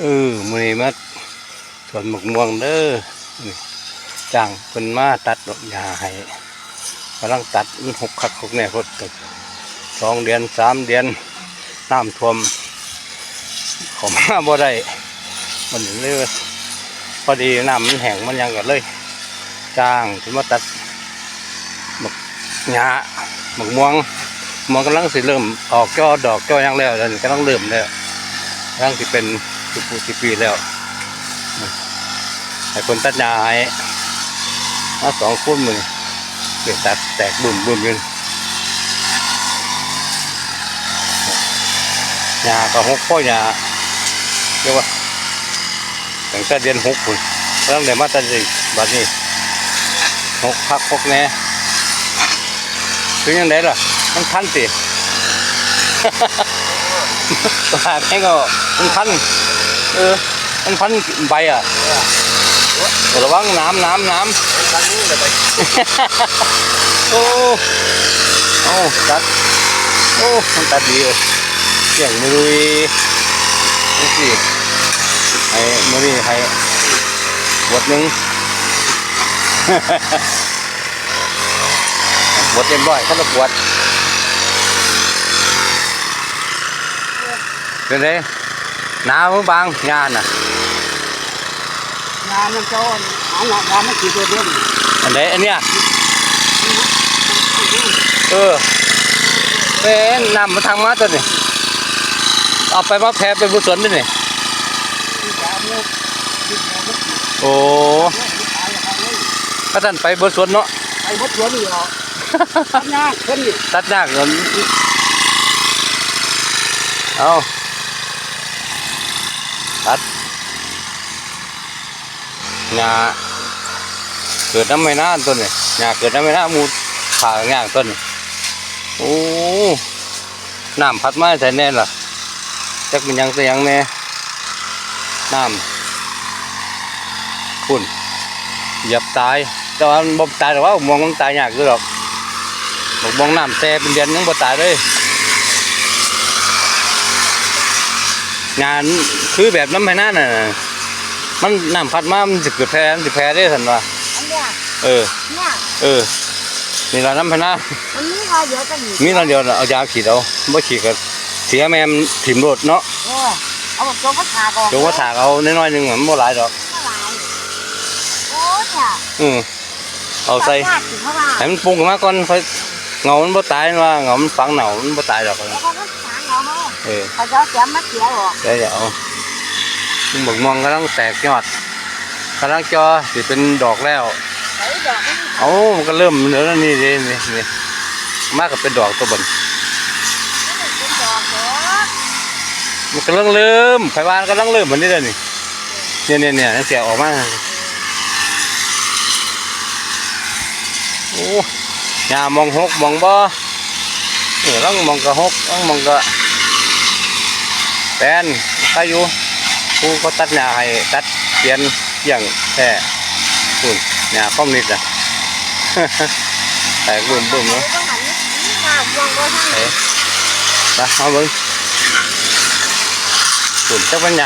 เออมือนี้มาสวนหมกม่วงเด้อจ้างเพิ่นมาตัดดอกหญ้าให้กำลังตัดมันหกคักหกแน่พดตึกสองเดือนสามเดือนน้ำท่วมขอมาบ่ได้มันเลยพอดีน้ำมันแห้งมันยังก็เลยจ้างเพิ่นมาตัดหมกหญ้าหมกม่วงมันกำลังสิเริ่มออกจอดอกจอยังแล้วกำลังเริ่มแล้วร่างที่เป็น สิบปีสิบปีแล้วให้คนตัดหญ้าให้มาสองคนมือเกิดตัดแตกบุ่มบุ่มกันหญ้าก็หกพ่อหญ้าเรียกว่าตั้งแต่เดือนหกคนเริ่มเดือนมาตัดสิบัดนี้หกพักหกแน่คือยังไงล่ะ มันทันสิตลาดแห้งก็มันพัน เออ มันพันใบอะระวังน้ำน้ำน้ตัดนี้เลยไปำโอ้โอ้ตัด โอ้มันตัดดีเลยเสียงมือลุยนี่สิให้มือนี่ให้บทหนึ่งบทเต็มร้อยเขาจะปวดเป็นไงห นาวมือบางงานน่ะงานมันเจ้าหาหลักงานมันกี่ตัวเดียวอันไหนอันเนี้ยเออเป็นนำมาทางมาตัวนี้เอาไปมาแพ้ไปบุษวนด้วยนี่ที่สามเนี่ยที่สามเนี่ยโอ้ตายแล้วเลยก็ท่านไปบุษวนเนาะไอ้มดหัวนี่เหรอทำงานเพิ่นนี่ตัดยากเงินเอา ตัดงาเกิดน้ำไม่น่าต้นเนี่ยงาเกิดน้ำไม่น่ามูขาง่างต้นนี่โอ้น้ำพัดมาใส่แน่ล่ะจักมันยังแต่ยังแน่น้ำคุณหยับตายแต่ว่ามันบ่ตายหรอกว่าผมมองมันตายยากอยู่หรอกผมมองน้ำแต่เป็นเดือนยังบ่ตายเลย งานคือแบบน้ำไม้น่าน่ะมันน้ำพัดมามันจะเกิดแพ้มันจะแพ้ได้สันว่าอันเนี้ยเออเนี่ยเออนี่เราน้ำไม้น่ามันมีรอยเดียวกันอยู่มีเราเดียวน่ะเอายาขีดเอาบ่ขีดก็เสียแม่มนถิ่มโรดเนาะเออเอาแบบตัวก็ถากออกจงว่าถากเอาน้อยๆหนึงอะมันบ่หลายดอกเท่าไหร่โอ้ยเนี่ยอือเอาใส่ตัดยากสิเพราะว่าให้มันปรุงขึ้นมาก่อนค่อยเงามันบ่ตายว่าเงามันฝังเหนามันบ่ตายดอกแล้วก็ต้องถาง เอาเนาะเออเขาจะเอาเสียมมาเสียออกเดี๋ยวเดี๋ยวมันบกมองกำลังแตกยอดกำลังจอสิเป็นดอกแล้ว ไอ้ดอกมันเอามันก็เริ่มเหลือแล้วนี่นี่นี่นี่มากกับเป็นดอกตัวบนม่เป็นดอกเนาะมันกำลังเริ่มไฟวานกำลังเริ่มเหมือนนี่เลยนี่เนี่ยเนี่ยเนี่ยเสียออกมาโอ้ยามองหกมองบ่ เออลังมองกะหกลังมองกะแปนใครอยู่ผู้เขาตัดหญ้าให้ตัดเปลี่ยนอย่างแท้คุณหญ้าคอมนิดอะแตกบุ่มบุ่มเนาะเนาะต้องหันนี่ค่ะมองบ่ทันเอ๊ะไปเอาเบิ่งคุณเจ้าปัญญา